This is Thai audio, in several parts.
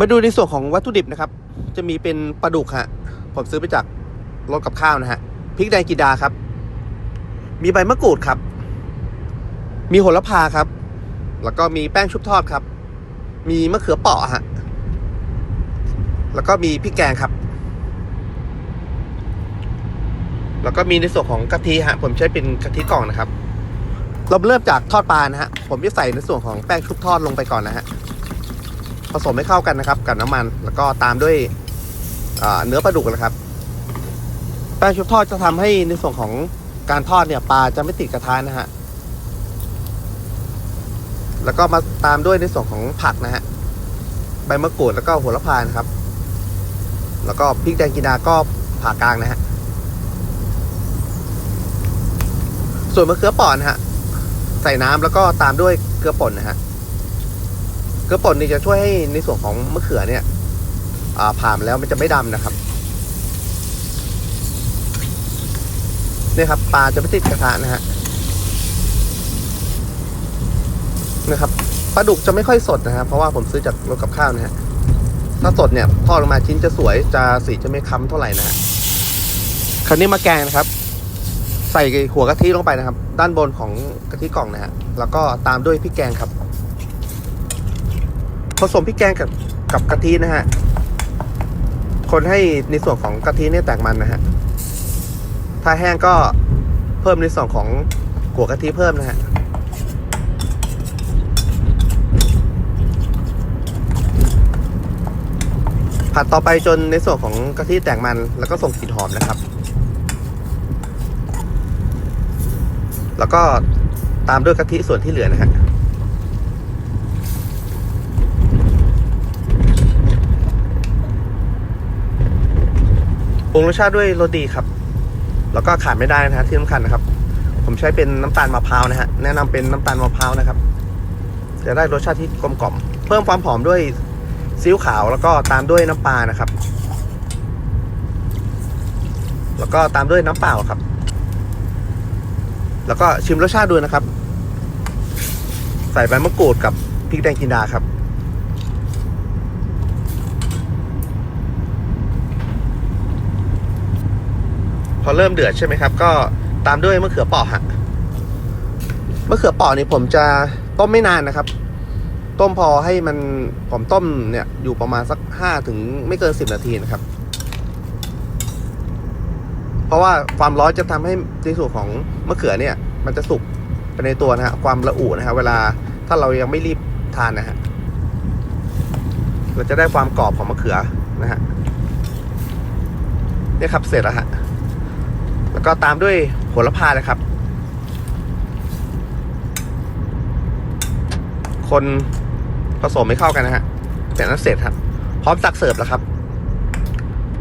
มาดูในส่วนของวัตถุดิบนะครับ จะมีเป็นปลาดุกฮะผมซื้อไปจากรถกับข้าวนะฮะพริกแดงกีดาครับ มีใบมะกรูดครับ มีโหระพาครับ แล้วก็มีแป้งชุบทอดครับ มีมะเขือเปราะฮะแล้วก็มีพริกแกงครับ แล้วก็มีในส่วนของกะทิฮะผมใช้เป็นกะทิกล่องนะครับ เราเริ่มจากทอดปลานะฮะผมจะใส่ในส่วนของแป้งชุบทอดลงไปก่อนนะฮะ ผสมให้เข้ากันนะครับกับน้ำมัน แล้วก็ตามด้วยเนื้อปลาดุกนะครับแป้งชุบทอดจะทำให้ในส่วนของการทอดเนี่ยปลาจะไม่ติดกระทะนะฮะแล้วก็มาตามด้วยในส่วนของผักนะฮะใบมะกรูดแล้วก็หัวละพานครับ แล้วก็พริกแดงกินดาก็ผ่ากลางนะฮะส่วนมะเขือเปอนะฮะใส่น้ำแล้วก็ตามด้วยเกลือป่นนะฮะ เกลือป่นนี่จะช่วยให้ในส่วนของมะเขือเนี่ยอ่าผ่านแล้วมันจะไม่ดำนะครับเนี่ยครับปลาจะไม่ติดกระทะนะฮะนะครับปลาดุกจะไม่ค่อยสดนะครับ เพราะว่าผมซื้อจากรถกับข้าวนะฮะถ้าสดเนี่ยทอดลงมาชิ้นจะสวยจะสีจะไม่ค้ำเท่าไหร่นะฮะคราวนี้มาแกงนะครับ ใส่หัวกะทิลงไปนะครับ ด้านบนของกะทิกล่องนะฮะแล้วก็ตามด้วยพริกแกงครับ ผสมพริกแกงกับกับกะทินะฮะ คนให้ในส่วนของกะทิเนี่ยแตกมันนะฮะ ถ้าแห้งก็เพิ่มในส่วนของหัวกะทิเพิ่มนะฮะผัดต่อไปจนในส่วนของกะทิแตกมันแล้วก็ส่งกลิ่นหอมนะครับ แล้วก็ตามด้วยกะทิส่วนที่เหลือนะฮะ งรสชาติด้วยโรตีครับ แล้วก็ขาดไม่ได้นะฮะที่สำคัญนะครับ ผมใช้เป็นน้ำตาลมะพร้าวนะฮะแนะนำเป็นน้ำตาลมะพร้าวนะครับ จะได้รสชาติที่กลมกล่อม เพิ่มความหอมด้วยซีอิ๊วขาวแล้วก็ตามด้วยน้ำปลานะครับ แล้วก็ตามด้วยน้ำเปล่าครับ แล้วก็ชิมรสชาติดูนะครับ ใส่ใบมะกรูดกับพริกแดงจินดาครับ อเริ่มเดือดใช่ไหมครับ ก็ตามด้วยมะเขือเปราะฮะมะเขือเปราะนี่ผมจะต้มไม่นานนะครับ ต้มพอให้มันผมต้มเนี่ยอยู่ประมาณสักห้าถึงไม่เกินสิบนาทีนะครับ เพราะว่าความร้อนจะทำให้ในส่วนของมะเขือเนี่ย มันจะสุกไปในตัวนะฮะความระอุนะฮะเวลาถ้าเรายังไม่รีบทานนะฮะเราจะได้ความกรอบของมะเขือนะฮะเนี่ยครับเสร็จแล้วฮะ แล้วก็ตามด้วยโหระพาเลยครับ คนผสมให้เข้ากันนะฮะแต่นั้นเสร็จครับ พร้อมตักเสิร์ฟแล้วครับ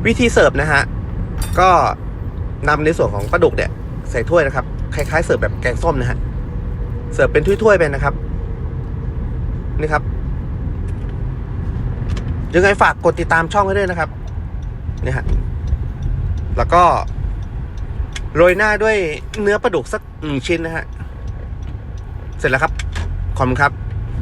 วิธีเสิร์ฟนะฮะ ก็นำในส่วนของปลาดุกเนี่ยใส่ถ้วยนะครับ คล้ายๆเสิร์ฟแบบแกงส้มนะฮะ เสิร์ฟเป็นถ้วยๆไปนะครับ นี่ครับ ยังไงฝากกดติดตามช่องไว้ด้วยนะครับ นี่ฮะ แล้วก็ โรยหน้าด้วยเนื้อปลาดุกสักหนึ่งชิ้นนะฮะ เสร็จแล้วครับ ขอบคุณครับ